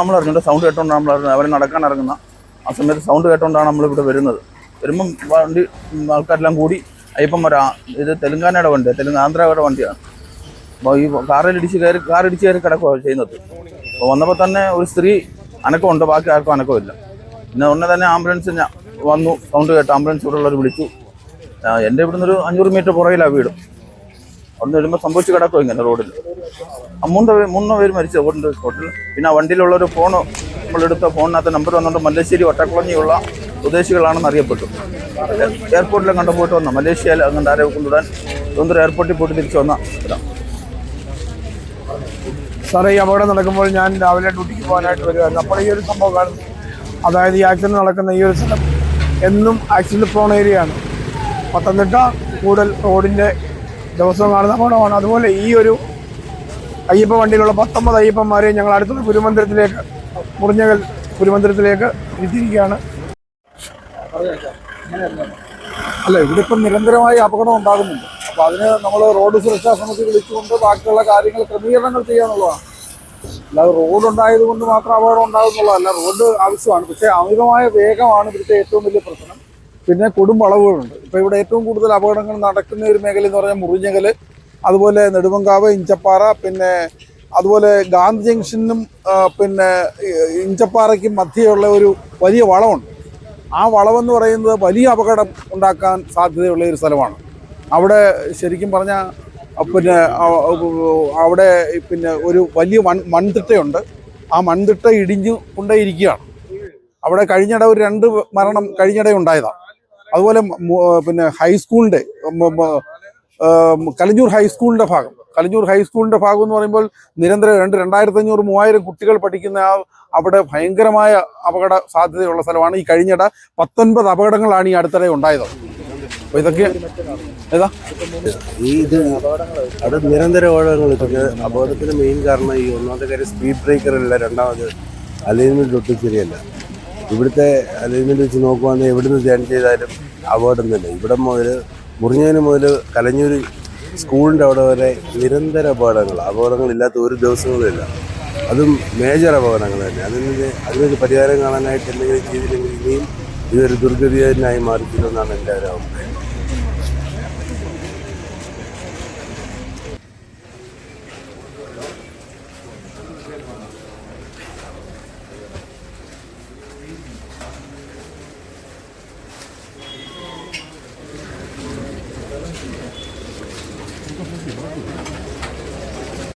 നമ്മൾ അറിഞ്ഞിട്ട് സൗണ്ട് കേട്ടോണ്ടാണ് നമ്മൾ അറിഞ്ഞത് അവർ നടക്കാൻ ഇറങ്ങുന്ന ആ സമയത്ത് സൗണ്ട് കേട്ടോണ്ടാണ് നമ്മൾ ഇവിടെ വരുന്നത്. വരുമ്പം വണ്ടി ആൾക്കാരെല്ലാം കൂടി അയ്യപ്പം വരാ ഇത് തെലുങ്കാനയുടെ വണ്ടിയാണ് തെലുങ്ക് ആന്ധ്രയുടെ വണ്ടിയാണ്. അപ്പോൾ ഈ കാറിൽ ഇടിച്ച് കയറി കാറിടിച്ച് കയറി കിടക്കുകയാണ് ചെയ്യുന്നത്. അപ്പോൾ വന്നപ്പോൾ തന്നെ ഒരു സ്ത്രീ അനക്കമുണ്ട് ബാക്കി ആർക്കും അനക്കമില്ല. പിന്നെ ഉടനെ തന്നെ ആംബുലൻസ് വന്നു സൗണ്ട് കേട്ട് ആംബുലൻസ് ഇവിടെ ഉള്ളവർ വിളിച്ചു. എന്റെ ഇവിടുന്ന് ഒരു അഞ്ഞൂറ് മീറ്റർ പുറകിലാണ് വീട്. അവിടുന്ന് വരുമ്പോൾ സംഭവിച്ച് കിടക്കും ഇങ്ങനെ റോഡിൽ മൂന്ന് പേര് മൂന്ന് പേര് മരിച്ചു റോഡിന്റെ സ്പോട്ടിൽ പിന്നെ ആ വണ്ടിയിലുള്ള ഫോൺ നമ്മളെടുത്ത ഫോണിനകത്ത് നമ്പർ വന്നുകൊണ്ട് മല്ലേശ്ശേരി ഒറ്റക്കുളഞ്ഞിയുള്ള സ്വദേശികളാണെന്ന് അറിയപ്പെട്ടു. എയർപോർട്ടിൽ കണ്ടു പോയിട്ട് വന്ന. മലേഷ്യയിൽ അങ്ങനെ ആരെ കൊണ്ടുവിടാൻ സ്വന്തം എയർപോർട്ടിൽ പോയിട്ട് തിരിച്ചു വന്ന സാറേ ഈ അപകടം നടക്കുമ്പോൾ ഞാൻ രാവിലെ ഡ്യൂട്ടിക്ക് പോകാനായിട്ട് വരുമായിരുന്നു അപ്പോൾ ഈ ഒരു സംഭവം അതായത് ഈ ആക്സിഡന്റ് നടക്കുന്ന ഈ ഒരു സ്ഥലം എന്നും ആക്സിഡന്റ് പ്രോൺ ഏരിയയാണ് പത്തനംതിട്ട കൂടൽ റോഡിന്റെ ദിവസവും കാണുന്ന അപകടമാണ് അതുപോലെ ഈ ഒരു അയ്യപ്പ വണ്ടിയിലുള്ള പത്തൊമ്പത് അയ്യപ്പന്മാരെ ഞങ്ങൾ അടുത്തുള്ള ഗുരുമന്ദിരത്തിലേക്ക് മുറിഞ്ഞകൽ ഗുരുമന്ദിരത്തിലേക്ക് എത്തിയിരിക്കുകയാണ് അല്ല ഇവിടെ ഇപ്പം നിരന്തരമായി അപകടം ഉണ്ടാകുന്നുണ്ട്. അപ്പൊ അതിന് നമ്മൾ റോഡ് സുരക്ഷാ സമിതി വിളിച്ചുകൊണ്ട് ബാക്കിയുള്ള കാര്യങ്ങൾ ക്രമീകരണങ്ങൾ ചെയ്യാന്നുള്ളതാണ് അല്ലാതെ റോഡ് ഉണ്ടായത് കൊണ്ട് മാത്രം അപകടം ഉണ്ടാകുന്നുള്ളതല്ല റോഡ് ആവശ്യമാണ്. പക്ഷേ അമിതമായ വേഗമാണ് ഇവിടുത്തെ ഏറ്റവും വലിയ പ്രശ്നം. പിന്നെ കൊടും വളവുകളുണ്ട്. ഇപ്പൊ ഇവിടെ ഏറ്റവും കൂടുതൽ അപകടങ്ങൾ നടക്കുന്ന ഒരു മേഖല എന്ന് പറഞ്ഞാൽ മുറിഞ്ഞകൽ അതുപോലെ നെടുമങ്കാവ് ഇഞ്ചപ്പാറ പിന്നെ അതുപോലെ ഗാന്ധി ജംഗ്ഷനും പിന്നെ ഇഞ്ചപ്പാറയ്ക്കും മധ്യയുള്ള ഒരു വലിയ വളവുണ്ട്. ആ വളവെന്ന് പറയുന്നത് വലിയ അപകടം ഉണ്ടാക്കാൻ സാധ്യതയുള്ള ഒരു സ്ഥലമാണ്. അവിടെ ശരിക്കും പറഞ്ഞാൽ പിന്നെ അവിടെ പിന്നെ ഒരു വലിയ മൺ മൺതിട്ടയുണ്ട്. ആ മൺതിട്ട ഇടിഞ്ഞു കൊണ്ടേയിരിക്കുകയാണ്. അവിടെ കഴിഞ്ഞിട ഒരു രണ്ട് മരണം കഴിഞ്ഞിടെ ഉണ്ടായതാണ് അതുപോലെ പിന്നെ ഹൈസ്കൂളിന്റെ കലഞ്ഞൂർ ഹൈസ്കൂളിന്റെ ഭാഗം. കലഞ്ഞൂർ ഹൈസ്കൂളിന്റെ ഭാഗം എന്ന് പറയുമ്പോൾ നിരന്തരം രണ്ട് രണ്ടായിരത്തി അഞ്ഞൂറ് മൂവായിരം കുട്ടികൾ പഠിക്കുന്ന ആ അവിടെ ഭയങ്കരമായ അപകട സാധ്യതയുള്ള സ്ഥലമാണ് ഈ കഴിഞ്ഞിട പത്തൊൻപത് അപകടങ്ങളാണ് ഈ അടുത്തിടെ ഉണ്ടായത്. അപ്പോൾ ഇതൊക്കെ ഏതാ? ഈ ഇത് അത് നിരന്തര അപകടങ്ങൾ അപകടത്തിന് മെയിൻ കാരണം ഈ ഒന്നാമത്തെ കാര്യം സ്പീഡ് ബ്രേക്കർ അല്ല രണ്ടാമത് അലൈൻമെന്റ് ഒട്ടും ശരിയല്ല. ഇവിടുത്തെ അലൈൻമെന്റ് വെച്ച് നോക്കുവാണെങ്കിൽ എവിടുന്ന് ധ്യാനം ചെയ്താലും അപകടം തന്നെ ഇവിടെ മുതൽ മുറിഞ്ഞതിന് മുതൽ കലഞ്ഞൂർ സ്കൂളിന്റെ അവിടെ വരെ നിരന്തര അപകടങ്ങൾ. അപകടങ്ങളില്ലാത്ത ഒരു ദിവസങ്ങളില്ല അതും മേജർ അപകടങ്ങൾ തന്നെ. അതിന് അതിനൊരു പരിഹാരം കാണാനായിട്ട് എന്തെങ്കിലും ചെയ്തില്ലെങ്കിൽ ഇനിയും ഇതൊരു ദുർഗതിയായി മാറിക്കില്ലെന്നാണ് എന്റെ ഒരു അഭിപ്രായം.